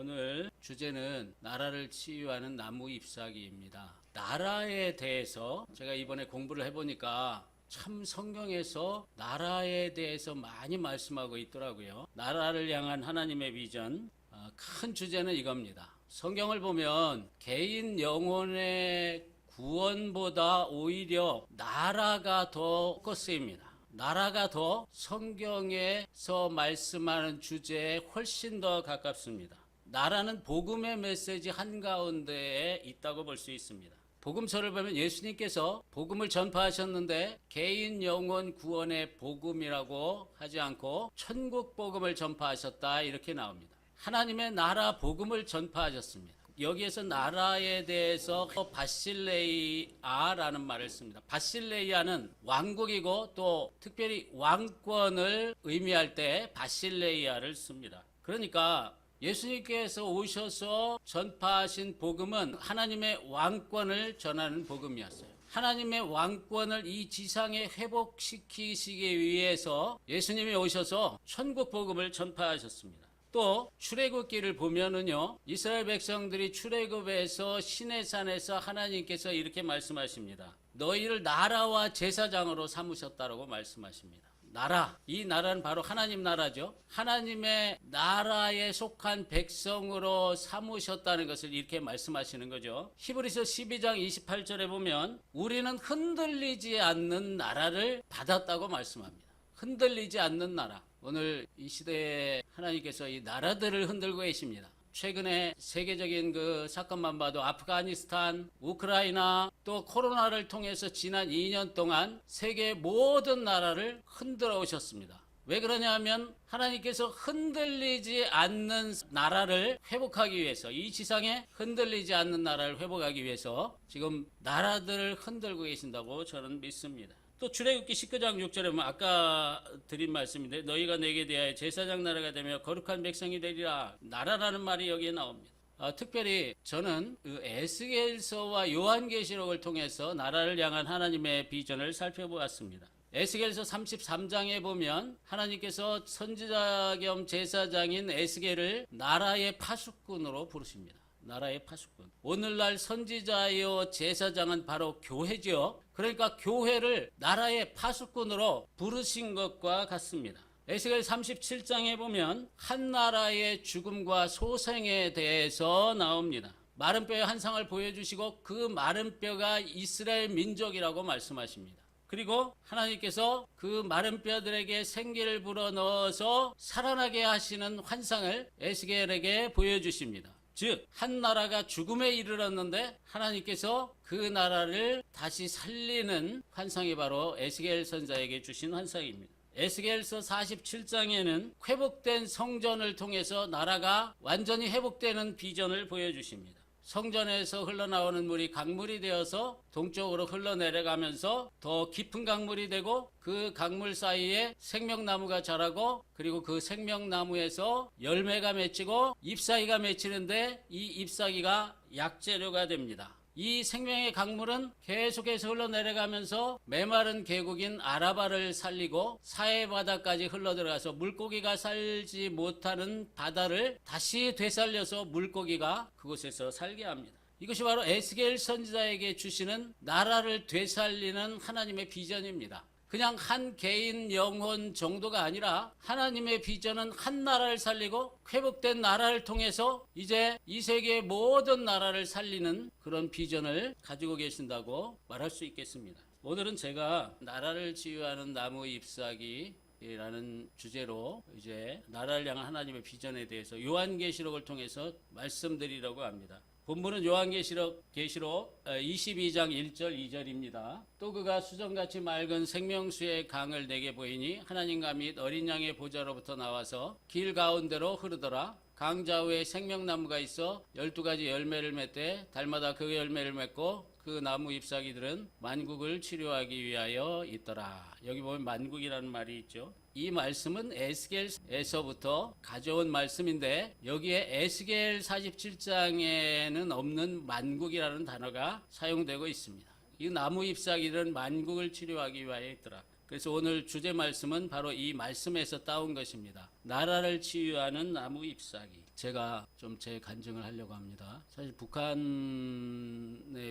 오늘 주제는 나라를 치유하는 나무 잎사귀입니다. 나라에 대해서 제가 이번에 공부를 해보니까 참 성경에서 나라에 대해서 많이 말씀하고 있더라고요. 나라를 향한 하나님의 비전, 어, 큰 주제는 이겁니다. 성경을 보면 개인 영혼의 구원보다 오히려 나라가 더 포커스입니다. 나라가 더 성경에서 말씀하는 주제에 훨씬 더 가깝습니다. 나라는 복음의 메시지 한가운데에 있다고 볼 수 있습니다. 복음서를 보면 예수님께서 복음을 전파하셨는데 개인 영혼 구원의 복음이라고 하지 않고 천국 복음을 전파하셨다 이렇게 나옵니다. 하나님의 나라 복음을 전파하셨습니다. 여기에서 나라에 대해서 바실레이아라는 말을 씁니다. 바실레이아는 왕국이고 또 특별히 왕권을 의미할 때 바실레이아를 씁니다. 그러니까 예수님께서 오셔서 전파하신 복음은 하나님의 왕권을 전하는 복음이었어요. 하나님의 왕권을 이 지상에 회복시키시기 위해서 예수님이 오셔서 천국 복음을 전파하셨습니다. 또 출애굽기를 보면은요 이스라엘 백성들이 출애굽에서 신의 산에서 하나님께서 이렇게 말씀하십니다. 너희를 나라와 제사장으로 삼으셨다라고 말씀하십니다. 나라 이 나라는 바로 하나님 나라죠. 하나님의 나라에 속한 백성으로 삼으셨다는 것을 이렇게 말씀하시는 거죠. 히브리서 12장 28절에 보면 우리는 흔들리지 않는 나라를 받았다고 말씀합니다. 흔들리지 않는 나라. 오늘 이 시대에 하나님께서 이 나라들을 흔들고 계십니다. 최근에 세계적인 그 사건만 봐도 아프가니스탄, 우크라이나 또 코로나를 통해서 지난 2년 동안 세계 모든 나라를 흔들어 오셨습니다. 왜 그러냐면 하나님께서 흔들리지 않는 나라를 회복하기 위해서 이 지상에 흔들리지 않는 나라를 회복하기 위해서 지금 나라들을 흔들고 계신다고 저는 믿습니다. 또 출애굽기 19장 6절에 보면 아까 드린 말씀인데 너희가 내게 대하여 제사장 나라가 되며 거룩한 백성이 되리라 나라라는 말이 여기에 나옵니다. 아, 특별히 저는 그 에스겔서와 요한계시록을 통해서 나라를 향한 하나님의 비전을 살펴보았습니다. 에스겔서 33장에 보면 하나님께서 선지자 겸 제사장인 에스겔을 나라의 파수꾼으로 부르십니다. 나라의 파수꾼. 오늘날 선지자요 제사장은 바로 교회죠. 그러니까 교회를 나라의 파수꾼으로 부르신 것과 같습니다. 에스겔 37장에 보면 한 나라의 죽음과 소생에 대해서 나옵니다. 마른 뼈의 한 상을 보여주시고 그 마른 뼈가 이스라엘 민족이라고 말씀하십니다. 그리고 하나님께서 그 마른 뼈들에게 생기를 불어 넣어서 살아나게 하시는 환상을 에스겔에게 보여주십니다. 즉, 한 나라가 죽음에 이르렀는데 하나님께서 그 나라를 다시 살리는 환상이 바로 에스겔 선자에게 주신 환상입니다. 에스겔서 47장에는 회복된 성전을 통해서 나라가 완전히 회복되는 비전을 보여주십니다. 성전에서 흘러나오는 물이 강물이 되어서 동쪽으로 흘러내려가면서 더 깊은 강물이 되고 그 강물 사이에 생명나무가 자라고 그리고 그 생명나무에서 열매가 맺히고 잎사귀가 맺히는데 이 잎사귀가 약재료가 됩니다. 이 생명의 강물은 계속해서 흘러내려가면서 메마른 계곡인 아라바를 살리고 사해 바다까지 흘러들어가서 물고기가 살지 못하는 바다를 다시 되살려서 물고기가 그곳에서 살게 합니다. 이것이 바로 에스겔 선지자에게 주시는 나라를 되살리는 하나님의 비전입니다. 그냥 한 개인 영혼 정도가 아니라 하나님의 비전은 한 나라를 살리고 회복된 나라를 통해서 이제 이 세계의 모든 나라를 살리는 그런 비전을 가지고 계신다고 말할 수 있겠습니다. 오늘은 제가 나라를 치유하는 나무 잎사귀 라는 주제로 이제 나라를 향한 하나님의 비전에 대해서 요한계시록을 통해서 말씀드리려고 합니다. 본문은 요한계시록 계시록 22장 1절 2절입니다. 또 그가 수정같이 맑은 생명수의 강을 내게 보이니 하나님과 및 어린 양의 보좌로부터 나와서 길 가운데로 흐르더라. 강 좌우에 생명나무가 있어 열두 가지 열매를 맺되 달마다 그 열매를 맺고 그 나무 잎사귀들은 만국을 치료하기 위하여 있더라. 여기 보면 만국이라는 말이 있죠. 이 말씀은 에스겔에서부터 가져온 말씀인데 여기에 에스겔 47장에는 없는 만국이라는 단어가 사용되고 있습니다. 이 나무 잎사귀들은 만국을 치료하기 위하여 있더라. 그래서 오늘 주제 말씀은 바로 이 말씀에서 따온 것입니다. 나라를 치유하는 나무 잎사귀. 제가 좀 제 간증을 하려고 합니다. 사실 북한의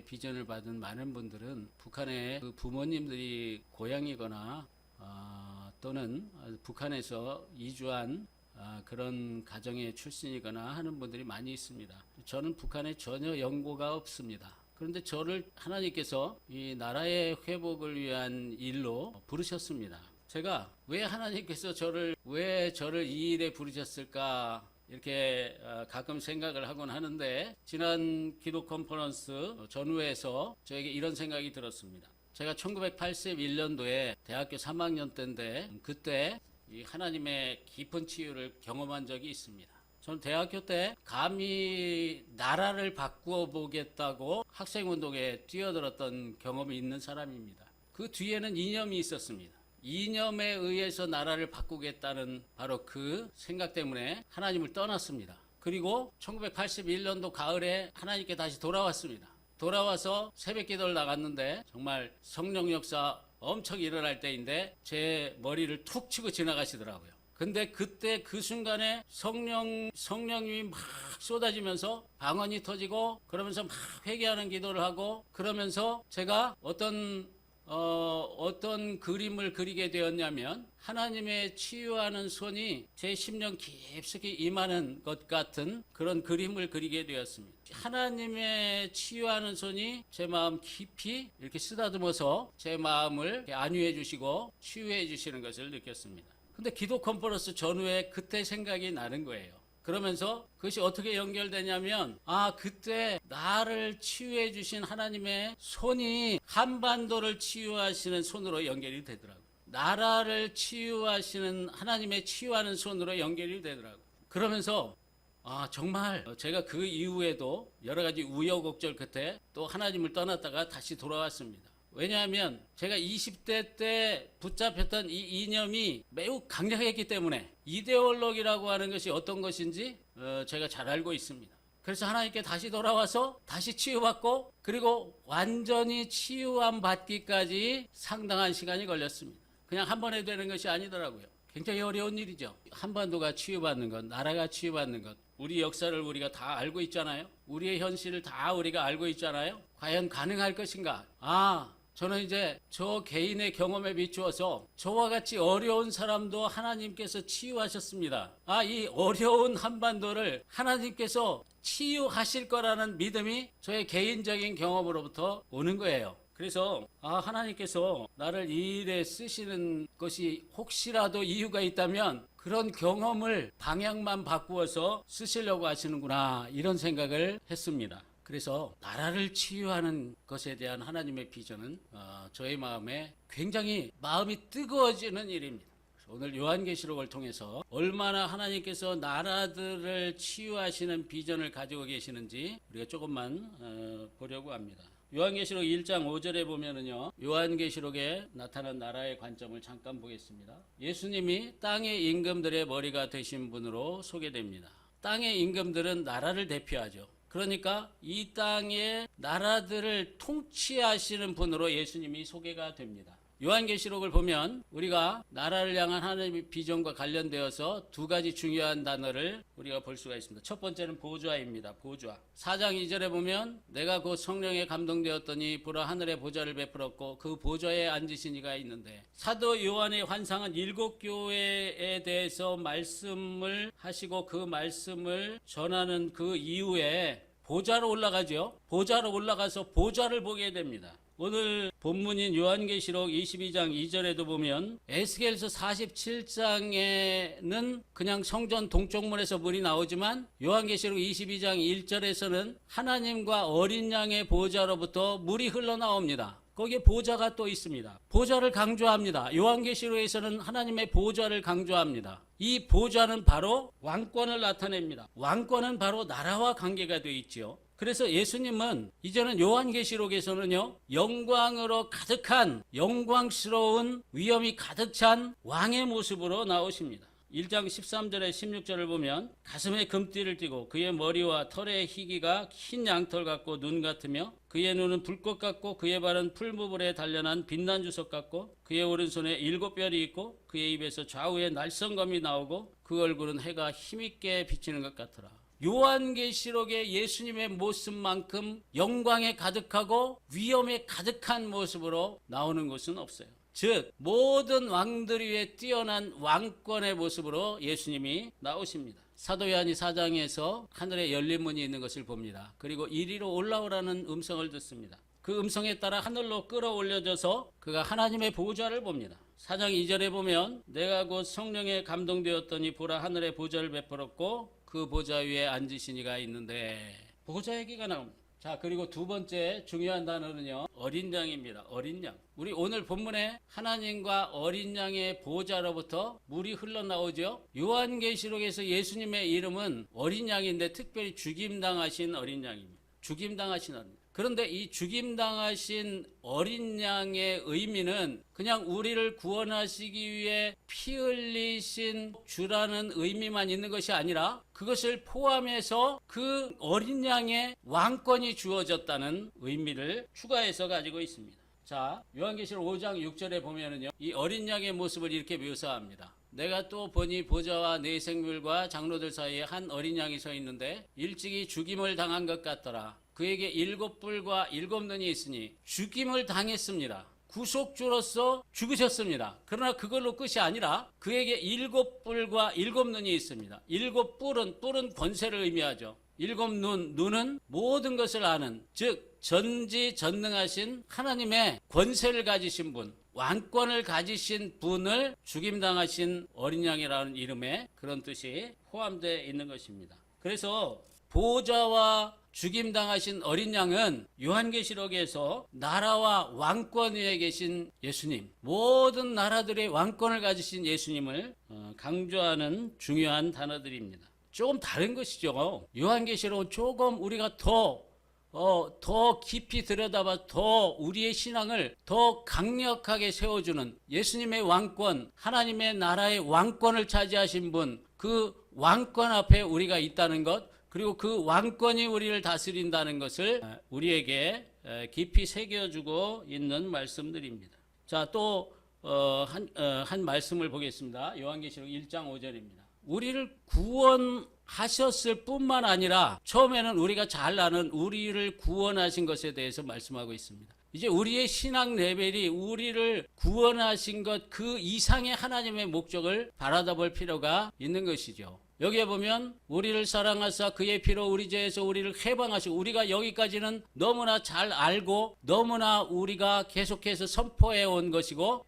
비전을 받은 많은 분들은 북한의 그 부모님들이 고향이거나 아, 또는 북한에서 이주한 아, 그런 가정의 출신이거나 하는 분들이 많이 있습니다. 저는 북한에 전혀 연고가 없습니다. 그런데 저를 하나님께서 이 나라의 회복을 위한 일로 부르셨습니다. 제가 왜 하나님께서 저를 왜 저를 이 일에 부르셨을까 이렇게 어, 가끔 생각을 하곤 하는데 지난 기도 컨퍼런스 전후에서 저에게 이런 생각이 들었습니다. 제가 1981년도에 대학교 3학년 때인데 그때 이 하나님의 깊은 치유를 경험한 적이 있습니다. 저는 대학교 때 감히 나라를 바꾸어 보겠다고 학생운동에 뛰어들었던 경험이 있는 사람입니다. 그 뒤에는 이념이 있었습니다. 이념에 의해서 나라를 바꾸겠다는 바로 그 생각 때문에 하나님을 떠났습니다. 그리고 1981년도 가을에 하나님께 다시 돌아왔습니다. 돌아와서 새벽 기도를 나갔는데 정말 성령 역사 엄청 일어날 때인데 제 머리를 툭 치고 지나가시더라고요. 근데 그때 그 순간에 성령 성령님이 막 쏟아지면서 방언이 터지고 그러면서 막 회개하는 기도를 하고 그러면서 제가 어떤 어, 어떤 그림을 그리게 되었냐면 하나님의 치유하는 손이 제 심령 깊숙이 임하는 것 같은 그런 그림을 그리게 되었습니다. 하나님의 치유하는 손이 제 마음 깊이 이렇게 쓰다듬어서 제 마음을 안위해 주시고 치유해 주시는 것을 느꼈습니다. 근데 기도 컨퍼런스 전후에 그때 생각이 나는 거예요. 그러면서 그것이 어떻게 연결되냐면 아 그때 나를 치유해 주신 하나님의 손이 한반도를 치유하시는 손으로 연결이 되더라고요. 나라를 치유하시는 하나님의 치유하는 손으로 연결이 되더라고요. 그러면서 아 정말 제가 그 이후에도 여러 가지 우여곡절 끝에 또 하나님을 떠났다가 다시 돌아왔습니다. 왜냐하면 제가 20대 때 붙잡혔던 이 이념이 매우 강력했기 때문에 이데올로기라고 하는 것이 어떤 것인지 어, 제가 잘 알고 있습니다. 그래서 하나님께 다시 돌아와서 다시 치유받고 그리고 완전히 치유함 받기까지 상당한 시간이 걸렸습니다. 그냥 한 번에 되는 것이 아니더라고요. 굉장히 어려운 일이죠. 한반도가 치유받는 것, 나라가 치유받는 것, 우리 역사를 우리가 다 알고 있잖아요. 우리의 현실을 다 우리가 알고 있잖아요. 과연 가능할 것인가? 아, 저는 이제 저 개인의 경험에 비추어서 저와 같이 어려운 사람도 하나님께서 치유하셨습니다. 아, 이 어려운 한반도를 하나님께서 치유하실 거라는 믿음이 저의 개인적인 경험으로부터 오는 거예요. 그래서 아 하나님께서 나를 이 일에 쓰시는 것이 혹시라도 이유가 있다면 그런 경험을 방향만 바꾸어서 쓰시려고 하시는구나 이런 생각을 했습니다. 그래서 나라를 치유하는 것에 대한 하나님의 비전은 어, 저의 마음에 굉장히 마음이 뜨거워지는 일입니다. 오늘 요한계시록을 통해서 얼마나 하나님께서 나라들을 치유하시는 비전을 가지고 계시는지 우리가 조금만 어, 보려고 합니다. 요한계시록 1장 5절에 보면은요. 요한계시록에 나타난 나라의 관점을 잠깐 보겠습니다. 예수님이 땅의 임금들의 머리가 되신 분으로 소개됩니다. 땅의 임금들은 나라를 대표하죠. 그러니까 이 땅의 나라들을 통치하시는 분으로 예수님이 소개가 됩니다. 요한계시록을 보면 우리가 나라를 향한 하나님의 비전과 관련되어서 두 가지 중요한 단어를 우리가 볼 수가 있습니다. 첫 번째는 보좌입니다. 보좌. 4장 2절에 보면 내가 곧 성령에 감동되었더니 보라 하늘의 보좌를 베풀었고 그 보좌에 앉으신 이가 있는데 사도 요한의 환상은 일곱 교회에 대해서 말씀을 하시고 그 말씀을 전하는 그 이후에 보좌로 올라가죠. 보좌로 올라가서 보좌를 보게 됩니다. 오늘 본문인 요한계시록 22장 2절에도 보면 에스겔서 47장에는 그냥 성전 동쪽문에서 물이 나오지만 요한계시록 22장 1절에서는 하나님과 어린 양의 보좌로부터 물이 흘러나옵니다. 거기에 보좌가 또 있습니다. 보좌를 강조합니다. 요한계시록에서는 하나님의 보좌를 강조합니다. 이 보좌는 바로 왕권을 나타냅니다. 왕권은 바로 나라와 관계가 되어 있지요. 그래서 예수님은 이제는 요한계시록에서는요, 영광으로 가득한, 영광스러운 위엄이 가득 찬 왕의 모습으로 나오십니다. 1장 13절에 16절을 보면 가슴에 금띠를 띠고 그의 머리와 털의 희기가 흰 양털 같고 눈 같으며 그의 눈은 불꽃 같고 그의 발은 풀무불에 단련한 빛난 주석 같고 그의 오른손에 일곱 별이 있고 그의 입에서 좌우에 날성검이 나오고 그 얼굴은 해가 힘있게 비치는 것 같더라. 요한계시록의 예수님의 모습만큼 영광에 가득하고 위엄에 가득한 모습으로 나오는 것은 없어요. 즉 모든 왕들 위에 뛰어난 왕권의 모습으로 예수님이 나오십니다. 사도 요한이 사장에서 하늘에 열린 문이 있는 것을 봅니다. 그리고 이리로 올라오라는 음성을 듣습니다. 그 음성에 따라 하늘로 끌어올려져서 그가 하나님의 보좌를 봅니다. 사장 2절에 보면 내가 곧 성령에 감동되었더니 보라 하늘의 보좌를 베풀었고 그 보좌 위에 앉으신 이가 있는데 보좌 얘기가 나옵니다. 자, 그리고 두 번째 중요한 단어는요. 어린 양입니다. 어린 양. 우리 오늘 본문에 하나님과 어린 양의 보좌로부터 물이 흘러나오죠. 요한계시록에서 예수님의 이름은 어린 양인데 특별히 죽임당하신 어린 양입니다. 죽임당하신 어린 양. 그런데 이 죽임당하신 어린 양의 의미는 그냥 우리를 구원하시기 위해 피 흘리신 주라는 의미만 있는 것이 아니라 그것을 포함해서 그 어린 양의 왕권이 주어졌다는 의미를 추가해서 가지고 있습니다. 자, 요한계시록 5장 6절에 보면은요, 이 어린 양의 모습을 이렇게 묘사합니다. 내가 또 보니 보좌와 내 생물과 장로들 사이에 한 어린 양이 서 있는데 일찍이 죽임을 당한 것 같더라. 그에게 일곱 뿔과 일곱 눈이 있으니 죽임을 당했습니다. 구속주로서 죽으셨습니다. 그러나 그걸로 끝이 아니라 그에게 일곱 뿔과 일곱 눈이 있습니다. 일곱 뿔은 뿔은 권세를 의미하죠. 일곱 눈, 눈은 모든 것을 아는, 즉, 전지 전능하신 하나님의 권세를 가지신 분, 왕권을 가지신 분을 죽임당하신 어린 양이라는 이름에 그런 뜻이 포함되어 있는 것입니다. 그래서 보좌와 죽임당하신 어린 양은 요한계시록에서 나라와 왕권 위에 계신 예수님, 모든 나라들의 왕권을 가지신 예수님을 어, 강조하는 중요한 단어들입니다. 조금 다른 것이죠. 요한계시록은 조금 우리가 더 어, 더 깊이 들여다봐 더 우리의 신앙을 더 강력하게 세워주는 예수님의 왕권, 하나님의 나라의 왕권을 차지하신 분, 그 왕권 앞에 우리가 있다는 것, 그리고 그 왕권이 우리를 다스린다는 것을 우리에게 깊이 새겨주고 있는 말씀들입니다. 자, 또, 어, 한, 어, 한 말씀을 보겠습니다. 요한계시록 1장 5절입니다. 우리를 구원하셨을 뿐만 아니라 처음에는 우리가 잘 아는 우리를 구원하신 것에 대해서 말씀하고 있습니다. 이제 우리의 신앙 레벨이 우리를 구원하신 것 그 이상의 하나님의 목적을 바라다 볼 필요가 있는 것이죠. 여기에 보면 우리를 사랑하사 그의 피로 우리 죄에서 우리를 해방하시고 우리가 여기까지는 너무나 잘 알고 너무나 우리가 계속해서 선포해 온 것이고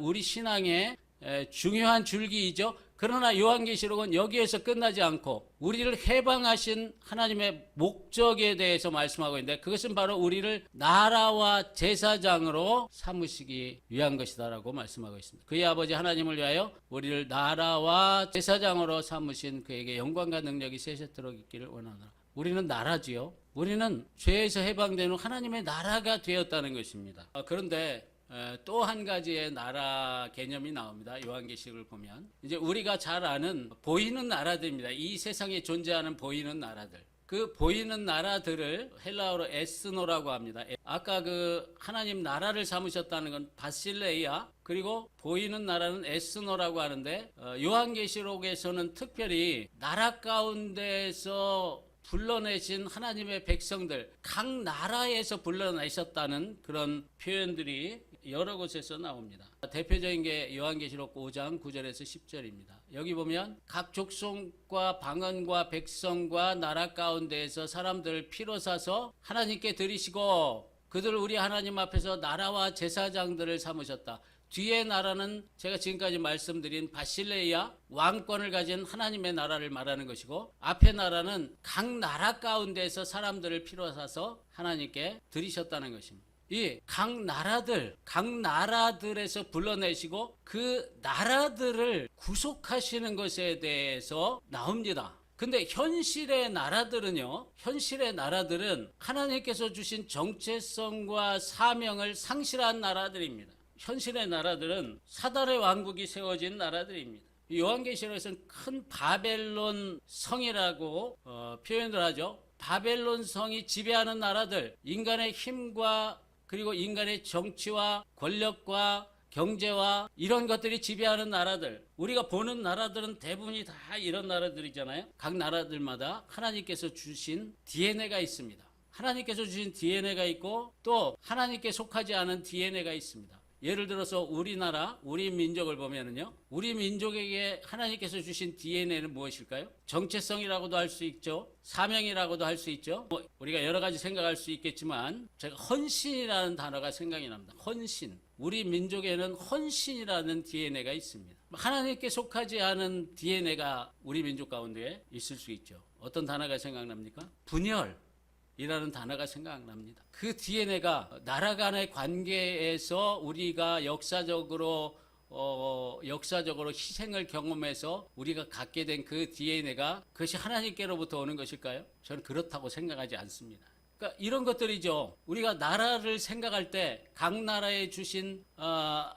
우리 신앙의 중요한 줄기이죠. 그러나 요한계시록은 여기에서 끝나지 않고 우리를 해방하신 하나님의 목적에 대해서 말씀하고 있는데 그것은 바로 우리를 나라와 제사장으로 삼으시기 위한 것이다라고 말씀하고 있습니다. 그의 아버지 하나님을 위하여 우리를 나라와 제사장으로 삼으신 그에게 영광과 능력이 세세토록 있기를 원하노라. 우리는 나라지요. 우리는 죄에서 해방되는 하나님의 나라가 되었다는 것입니다. 아, 그런데 또 한 가지의 나라 개념이 나옵니다. 요한계시록을 보면 이제 우리가 잘 아는 보이는 나라들입니다. 이 세상에 존재하는 보이는 나라들. 그 보이는 나라들을 헬라어로 에스노라고 합니다. 아까 그 하나님 나라를 삼으셨다는 건 바실레이아 그리고 보이는 나라는 에스노라고 하는데 어, 요한계시록에서는 특별히 나라 가운데서 불러내신 하나님의 백성들 각 나라에서 불러내셨다는 그런 표현들이 여러 곳에서 나옵니다. 대표적인 게 요한계시록 5장 9절에서 10절입니다. 여기 보면 각 족속과 방언과 백성과 나라 가운데에서 사람들을 피로 사서 하나님께 드리시고 그들 우리 하나님 앞에서 나라와 제사장들을 삼으셨다. 뒤에 나라는 제가 지금까지 말씀드린 바실레이아 왕권을 가진 하나님의 나라를 말하는 것이고 앞에 나라는 각 나라 가운데서 사람들을 피로 사서 하나님께 드리셨다는 것입니다. 이 각 나라들, 각 나라들에서 불러내시고 그 나라들을 구속하시는 것에 대해서 나옵니다. 근데 현실의 나라들은요, 현실의 나라들은 하나님께서 주신 정체성과 사명을 상실한 나라들입니다. 현실의 나라들은 사단의 왕국이 세워진 나라들입니다. 요한계시록에서는 큰 바벨론 성이라고 어, 표현을 하죠. 바벨론 성이 지배하는 나라들, 인간의 힘과 그리고 인간의 정치와 권력과 경제와 이런 것들이 지배하는 나라들, 우리가 보는 나라들은 대부분이 다 이런 나라들이잖아요. 각 나라들마다 하나님께서 주신 DNA가 있습니다. 하나님께서 주신 DNA가 있고 또 하나님께 속하지 않은 DNA가 있습니다. 예를 들어서 우리나라, 우리 민족을 보면은요, 우리 민족에게 하나님께서 주신 DNA는 무엇일까요? 정체성이라고도 할 수 있죠. 사명이라고도 할 수 있죠. 뭐 우리가 여러 가지 생각할 수 있겠지만, 제가 헌신이라는 단어가 생각이 납니다. 헌신. 우리 민족에는 헌신이라는 DNA가 있습니다. 하나님께 속하지 않은 DNA가 우리 민족 가운데 있을 수 있죠. 어떤 단어가 생각납니까? 분열. 이라는 단어가 생각납니다. 그 DNA가 나라 간의 관계에서 우리가 역사적으로 어, 역사적으로 희생을 경험해서 우리가 갖게 된 그 DNA가 그것이 하나님께로부터 오는 것일까요? 저는 그렇다고 생각하지 않습니다. 그러니까 이런 것들이죠. 우리가 나라를 생각할 때 각 나라에 주신 어,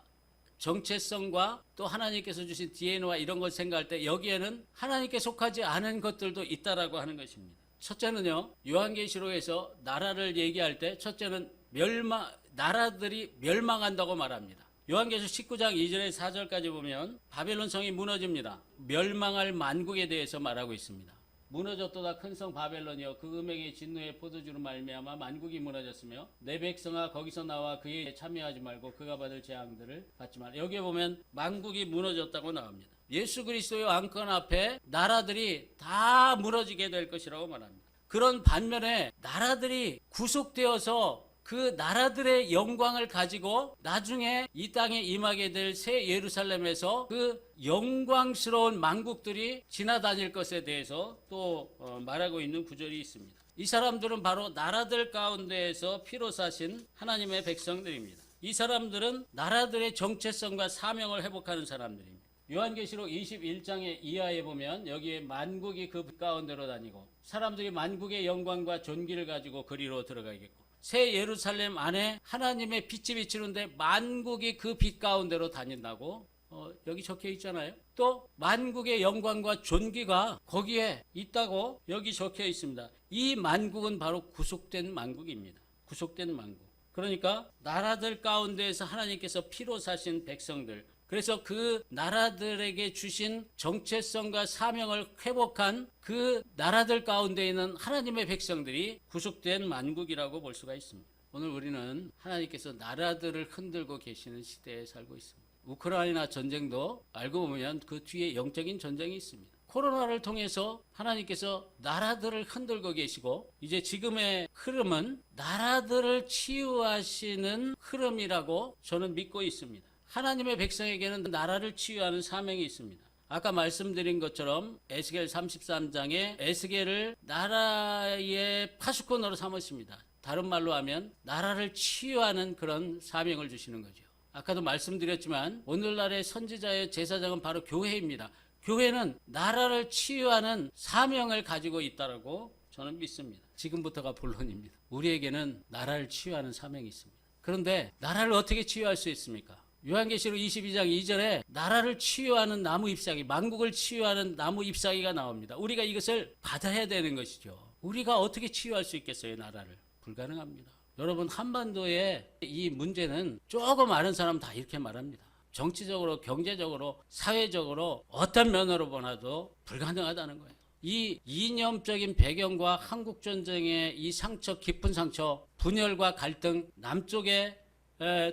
정체성과 또 하나님께서 주신 DNA와 이런 걸 생각할 때 여기에는 하나님께 속하지 않은 것들도 있다라고 하는 것입니다. 첫째는요, 요한계시록에서 나라를 얘기할 때 첫째는 멸망, 나라들이 멸망한다고 말합니다. 요한계시록 19장 2절에 4절까지 보면 바벨론 성이 무너집니다. 멸망할 만국에 대해서 말하고 있습니다. 무너졌도다 큰 성 바벨론이여 그 음행의 진노의 포도주로 말미암아 만국이 무너졌으며 내 백성아 거기서 나와 그에 참여하지 말고 그가 받을 재앙들을 받지 말라. 여기에 보면 만국이 무너졌다고 나옵니다. 예수 그리스도의 왕권 앞에 나라들이 다 무너지게 될 것이라고 말합니다. 그런 반면에 나라들이 구속되어서 그 나라들의 영광을 가지고 나중에 이 땅에 임하게 될 새 예루살렘에서 그 영광스러운 만국들이 지나다닐 것에 대해서 또 어, 말하고 있는 구절이 있습니다. 이 사람들은 바로 나라들 가운데에서 피로 사신 하나님의 백성들입니다. 이 사람들은 나라들의 정체성과 사명을 회복하는 사람들입니다. 요한계시록 21장의 이하에 보면 여기에 만국이 그 가운데로 다니고 사람들이 만국의 영광과 존귀를 가지고 그리로 들어가겠고 새 예루살렘 안에 하나님의 빛이 비치는데 만국이 그 빛 가운데로 다닌다고 어, 여기 적혀 있잖아요. 또 만국의 영광과 존귀가 거기에 있다고 여기 적혀 있습니다. 이 만국은 바로 구속된 만국입니다. 구속된 만국. 그러니까 나라들 가운데에서 하나님께서 피로 사신 백성들 그래서 그 나라들에게 주신 정체성과 사명을 회복한 그 나라들 가운데 있는 하나님의 백성들이 구속된 만국이라고 볼 수가 있습니다. 오늘 우리는 하나님께서 나라들을 흔들고 계시는 시대에 살고 있습니다. 우크라이나 전쟁도 알고 보면 그 뒤에 영적인 전쟁이 있습니다. 코로나를 통해서 하나님께서 나라들을 흔들고 계시고 이제 지금의 흐름은 나라들을 치유하시는 흐름이라고 저는 믿고 있습니다. 하나님의 백성에게는 나라를 치유하는 사명이 있습니다. 아까 말씀드린 것처럼 에스겔 33장에 에스겔을 나라의 파수꾼으로 삼으십니다. 다른 말로 하면 나라를 치유하는 그런 사명을 주시는 거죠. 아까도 말씀드렸지만 오늘날의 선지자의 제사장은 바로 교회입니다. 교회는 나라를 치유하는 사명을 가지고 있다라고 저는 믿습니다. 지금부터가 본론입니다. 우리에게는 나라를 치유하는 사명이 있습니다. 그런데 나라를 어떻게 치유할 수 있습니까? 요한계시록 22장 2절에 나라를 치유하는 나무 잎사귀, 만국을 치유하는 나무 잎사귀가 나옵니다. 우리가 이것을 받아야 되는 것이죠. 우리가 어떻게 치유할 수 있겠어요, 나라를? 불가능합니다. 여러분, 한반도의 이 문제는 조금 아는 사람 다 이렇게 말합니다. 정치적으로, 경제적으로, 사회적으로 어떤 면으로 보나도 불가능하다는 거예요. 이 이념적인 배경과 한국 전쟁의 이 상처, 깊은 상처, 분열과 갈등, 남쪽에 에,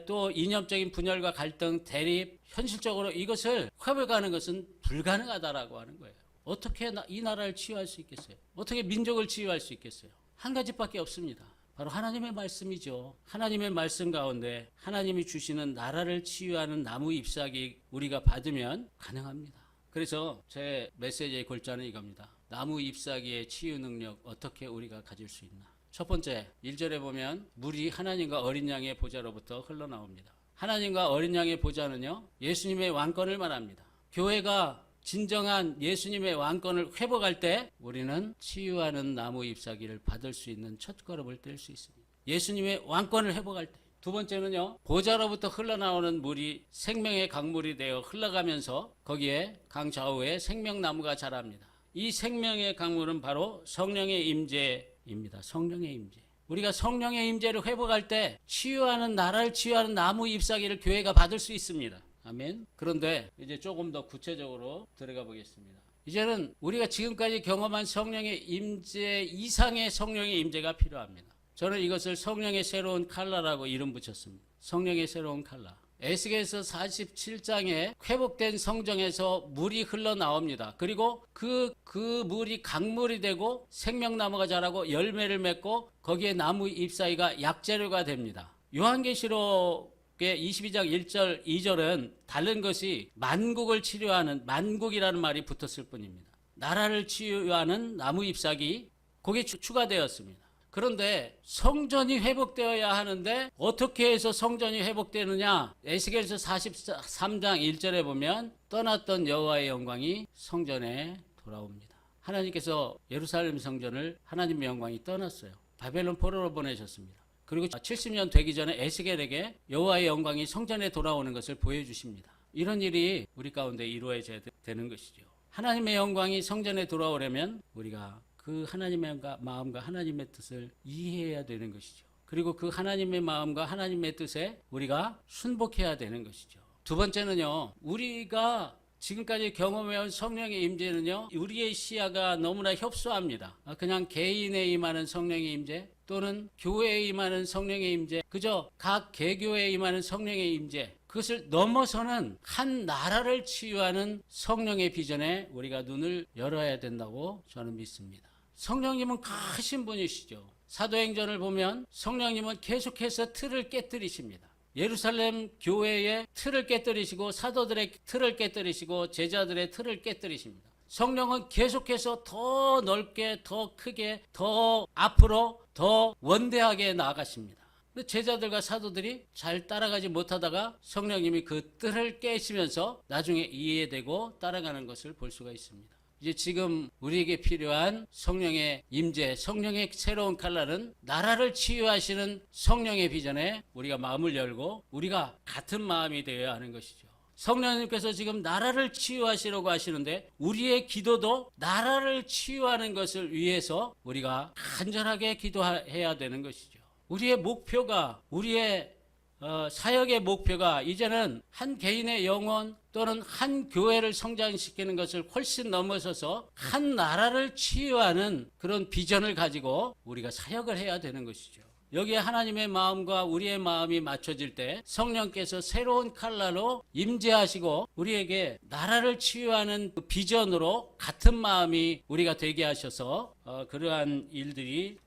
또 이념적인 분열과 갈등, 대립, 현실적으로 이것을 회복하는 것은 불가능하다라고 하는 거예요. 어떻게 나- 이 나라를 치유할 수 있겠어요? 어떻게 민족을 치유할 수 있겠어요? 한 가지밖에 없습니다. 바로 하나님의 말씀이죠. 하나님의 말씀 가운데 하나님이 주시는 나라를 치유하는 나무 잎사귀 우리가 받으면 가능합니다. 그래서 제 메시지의 골자는 이겁니다. 나무 잎사귀의 치유 능력 어떻게 우리가 가질 수 있나? 첫 번째, 1절에 보면 물이 하나님과 어린 양의 보좌로부터 흘러나옵니다. 하나님과 어린 양의 보좌는요, 예수님의 왕권을 말합니다. 교회가 진정한 예수님의 왕권을 회복할 때 우리는 치유하는 나무 잎사귀를 받을 수 있는 첫 걸음을 뗄 수 있습니다. 예수님의 왕권을 회복할 때. 두 번째는요, 보좌로부터 흘러나오는 물이 생명의 강물이 되어 흘러가면서 거기에 강 좌우에 생명나무가 자랍니다. 이 생명의 강물은 바로 성령의 임재 입니다. 성령의 임재. 우리가 성령의 임재를 회복할 때 치유하는 나라를 치유하는 나무 잎사귀를 교회가 받을 수 있습니다. 아멘. 그런데 이제 조금 더 구체적으로 들어가 보겠습니다. 이제는 우리가 지금까지 경험한 성령의 임재 이상의 성령의 임재가 필요합니다. 저는 이것을 성령의 새로운 칼라라고 이름 붙였습니다. 성령의 새로운 칼라. 에스겔서 47장에 회복된 성정에서 물이 흘러나옵니다. 그리고 그, 그 물이 강물이 되고 생명나무가 자라고 열매를 맺고 거기에 나무 잎사이가 약재료가 됩니다. 요한계시록의 22장 1절, 2절은 다른 것이 만국을 치료하는 만국이라는 말이 붙었을 뿐입니다. 나라를 치유하는 나무 잎사귀, 거기에 추- 추가되었습니다. 그런데 성전이 회복되어야 하는데 어떻게 해서 성전이 회복되느냐? 에스겔서 43장 1절에 보면 떠났던 여호와의 영광이 성전에 돌아옵니다. 하나님께서 예루살렘 성전을 하나님의 영광이 떠났어요. 바벨론 포로로 보내셨습니다. 그리고 70년 되기 전에 에스겔에게 여호와의 영광이 성전에 돌아오는 것을 보여주십니다. 이런 일이 우리 가운데 이루어져야 되는 것이죠. 하나님의 영광이 성전에 돌아오려면 우리가 그 하나님의 마음과 하나님의 뜻을 이해해야 되는 것이죠. 그리고 그 하나님의 마음과 하나님의 뜻에 우리가 순복해야 되는 것이죠. 두 번째는요, 우리가 지금까지 경험해온 성령의 임재는요, 우리의 시야가 너무나 협소합니다. 아, 그냥 개인에 임하는 성령의 임재, 또는 교회에 임하는 성령의 임재, 그저 각 개교에 임하는 성령의 임재, 그것을 넘어서는 한 나라를 치유하는 성령의 비전에 우리가 눈을 열어야 된다고 저는 믿습니다. 성령님은 크신 분이시죠. 사도행전을 보면 성령님은 계속해서 틀을 깨뜨리십니다. 예루살렘 교회의 틀을 깨뜨리시고 사도들의 틀을 깨뜨리시고 제자들의 틀을 깨뜨리십니다. 성령은 계속해서 더 넓게, 더 크게, 더 앞으로, 더 원대하게 나아가십니다. 근데 제자들과 사도들이 잘 따라가지 못하다가 성령님이 그 뜰을 깨시면서 나중에 이해되고 따라가는 것을 볼 수가 있습니다. 이제 지금 우리에게 필요한 성령의 임재, 성령의 새로운 칼날은 나라를 치유하시는 성령의 비전에 우리가 마음을 열고 우리가 같은 마음이 되어야 하는 것이죠. 성령님께서 지금 나라를 치유하시려고 하시는데 우리의 기도도 나라를 치유하는 것을 위해서 우리가 간절하게 기도해야 되는 것이죠. 우리의 목표가 우리의 어, 사역의 목표가 이제는 한 개인의 영혼 또는 한 교회를 성장시키는 것을 훨씬 넘어서서 한 나라를 치유하는 그런 비전을 가지고 우리가 사역을 해야 되는 것이죠. 여기에 하나님의 마음과 우리의 마음이 맞춰질 때 성령께서 새로운 칼라로 임재하시고 우리에게 나라를 치유하는 그 비전으로 같은 마음이 우리가 되게 하셔서 어, 그러한 일들이 어,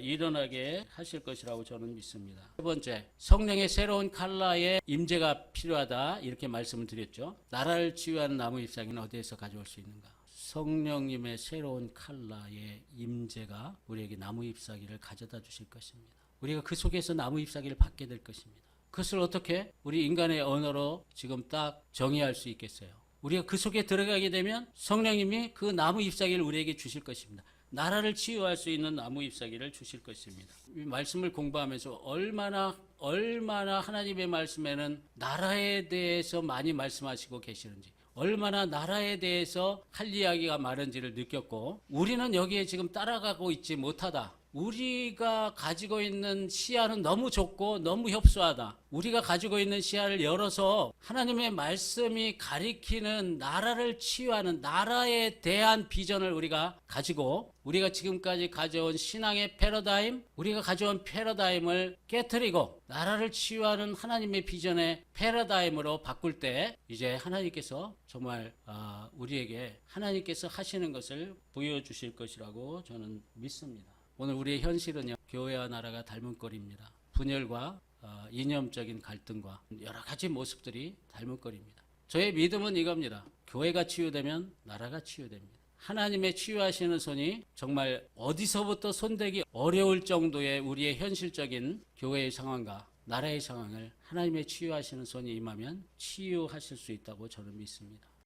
일어나게 하실 것이라고 저는 믿습니다. 세 번째, 성령의 새로운 칼라의 임재가 필요하다 이렇게 말씀을 드렸죠. 나라를 치유하는 나무 잎사귀는 어디에서 가져올 수 있는가? 성령님의 새로운 칼라의 임재가 우리에게 나무 잎사귀를 가져다 주실 것입니다. 우리가 그 속에서 나무 잎사귀를 받게 될 것입니다. 그것을 어떻게 우리 인간의 언어로 지금 딱 정의할 수 있겠어요? 우리가 그 속에 들어가게 되면 성령님이 그 나무 잎사귀를 우리에게 주실 것입니다. 나라를 치유할 수 있는 나무 잎사귀를 주실 것입니다. 이 말씀을 공부하면서 얼마나 얼마나 하나님의 말씀에는 나라에 대해서 많이 말씀하시고 계시는지 얼마나 나라에 대해서 할 이야기가 많은지를 느꼈고 우리는 여기에 지금 따라가고 있지 못하다. 우리가 가지고 있는 시야는 너무 좁고 너무 협소하다. 우리가 가지고 있는 시야를 열어서 하나님의 말씀이 가리키는 나라를 치유하는 나라에 대한 비전을 우리가 가지고 우리가 지금까지 가져온 신앙의 패러다임, 우리가 가져온 패러다임을 깨뜨리고 나라를 치유하는 하나님의 비전의 패러다임으로 바꿀 때 이제 하나님께서 정말 아, 우리에게 하나님께서 하시는 것을 보여주실 것이라고 저는 믿습니다. 오늘 우리의 현실은요 교회와 나라가 닮은 꼴입니다. 분열과 어, 이념적인 갈등과 여러 가지 모습들이 닮은 꼴입니다. 저의 믿음은 이겁니다. 교회가 치유되면 나라가 치유됩니다. 하나님의 치유하시는 손이 정말 어디서부터 손대기 어려울 정도의 우리의 현실적인 교회의 상황과 나라의 상황을 하나님의 치유하시는 손이 임하면 치유하실 수 있다고 저는 믿습니다.